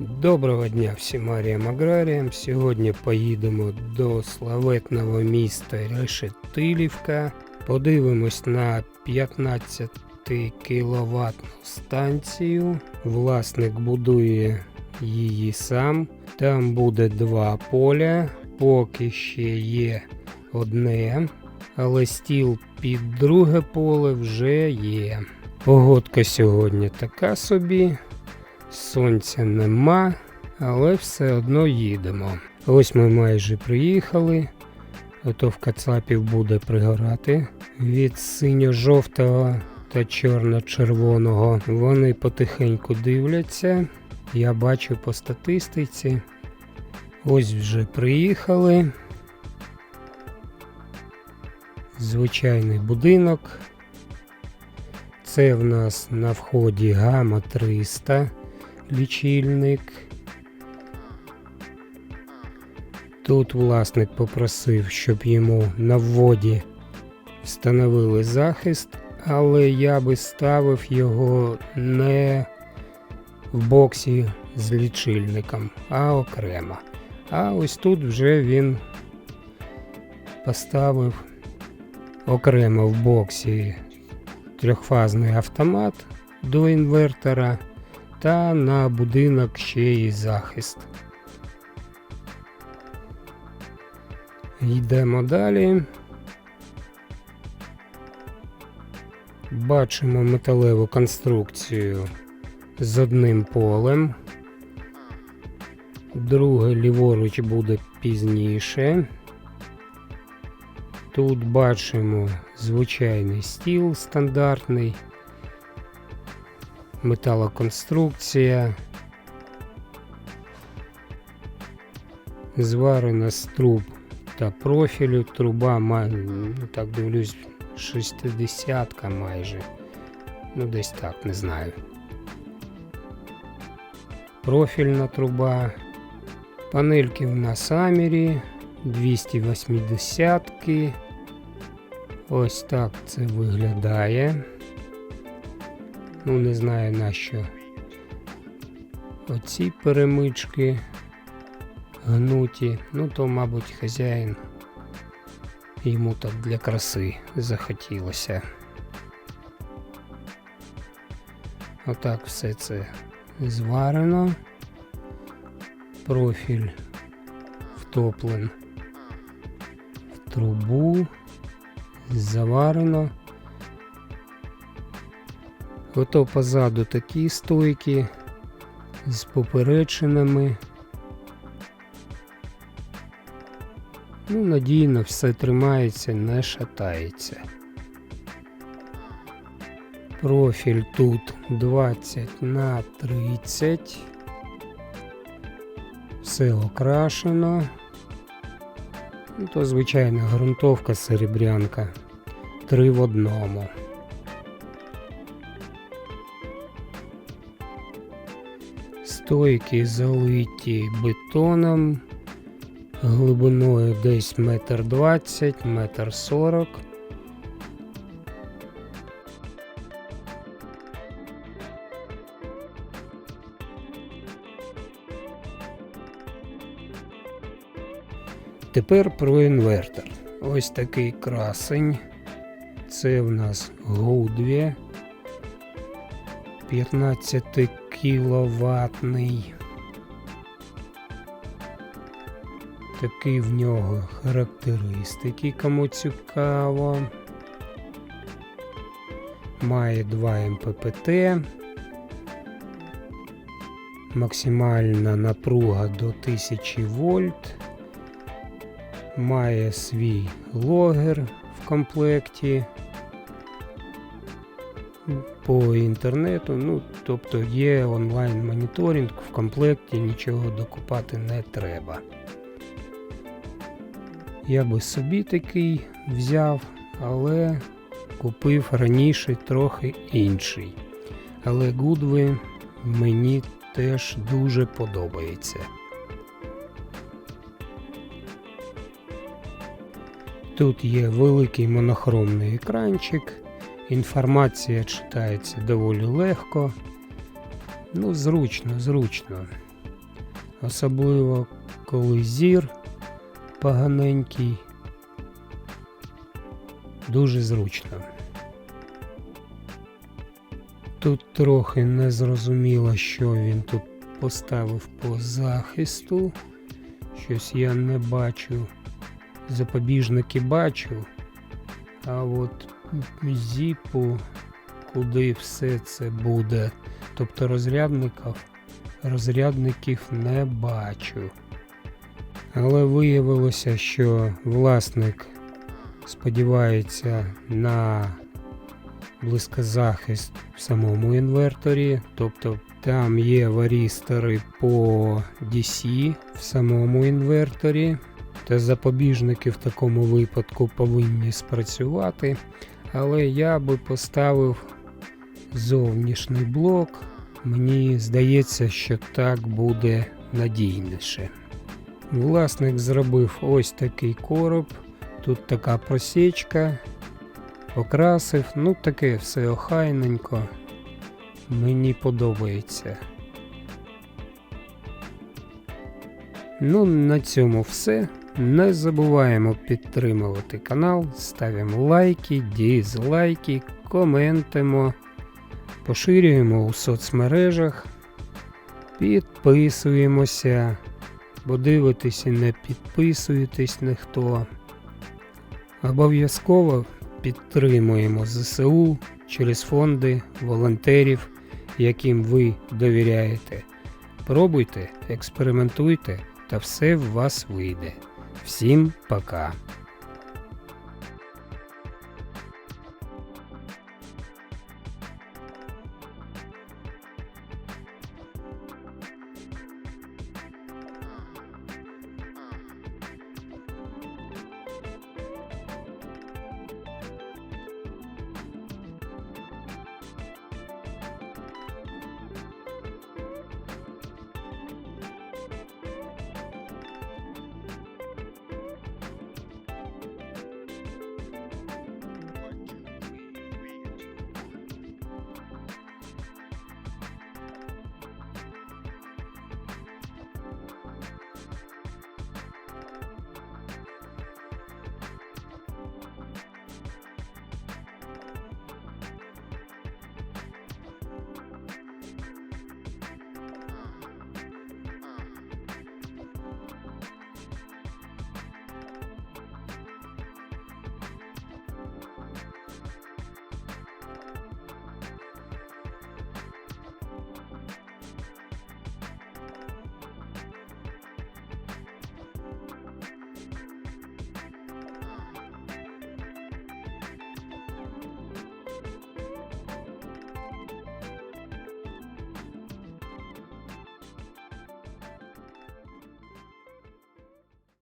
Доброго дня всім аріям аграріям. Сьогодні поїдемо до славетного міста Решетилівка. Подивимось на 15 кВт станцію. Власник будує її сам. Там буде два поля. Поки ще є одне, але стіл під друге поле вже є. Погодка сьогодні така собі. Сонця нема, але все одно їдемо. Ось ми майже приїхали. Ото в Кацапів буде пригорати від синьо-жовтого та чорно-червоного. Вони потихеньку дивляться. Я бачу по статистиці. Ось вже приїхали. Звичайний будинок. Це в нас на вході гама 300 лічильник. Тут власник попросив, щоб йому на вводі встановили захист, але я би ставив його не в боксі з лічильником, а окремо. А ось тут вже він поставив окремо в боксі трьохфазний автомат до інвертора та на будинок ще й захист. Йдемо далі. Бачимо металеву конструкцію з одним полем. Друге ліворуч буде пізніше. Тут бачимо звичайний стіл стандартний, металоконструкція, зварена з труб та профілю. Труба ну так дивлюсь, 60 майже. Ну, десь так, не знаю. Профільна труба. Панельки в нас Амірі, 280 -ки. Ось так це виглядає. Ну, не знаю на що. Оці перемички гнуті. Ну, то, мабуть, хазяїн йому так для краси захотілося. Отак все це зварено. Профіль втоплен в трубу, заварено. Ото позаду такі стойки з поперечинами. Ну, надійно все тримається, не шатається. Профіль тут 20 на 30. Все окрашено. Ну, то звичайна ґрунтовка серебрянка. Три в одному. Стойки залиті бетоном глибиною десь метр двадцять, метр сорок. Тепер про інвертор. Ось такий красень. Це в нас Гудві 15 кіловатний. Такі в нього характеристики, кому цікаво. Має 2 МППТ. Максимальна напруга до 1000 вольт. Має свій логер в комплекті. По інтернету, ну, тобто є онлайн моніторинг в комплекті, нічого докупати не треба. Я би собі такий взяв, але купив раніше трохи інший. Але Гудви мені теж дуже подобається. Тут є великий монохромний екранчик, інформація читається доволі легко. Ну, зручно, зручно. особливо коли зір поганенький. Дуже зручно. Тут трохи не зрозуміло, що він тут поставив по захисту. Щось я не бачу. Запобіжники бачу. А от зіпу, куди все це буде. Тобто розрядників, розрядників не бачу. Але виявилося, що власник сподівається на близькозахист в самому інверторі, тобто там є варістори по DC в самому інверторі, та запобіжники в такому випадку повинні спрацювати. Але я би поставив зовнішній блок. Мені здається, що так буде надійніше. Власник зробив ось такий короб. Тут така просічка, покрасив, ну таке все охайненько. Мені подобається. Ну, на цьому все. Не забуваємо підтримувати канал, ставимо лайки, дізлайки, коментимо, поширюємо у соцмережах, підписуємося, бо дивитесь і не підписуєтесь ніхто. Обов'язково підтримуємо ЗСУ через фонди волонтерів, яким ви довіряєте. Пробуйте, експериментуйте, та все в вас вийде. Всім пока!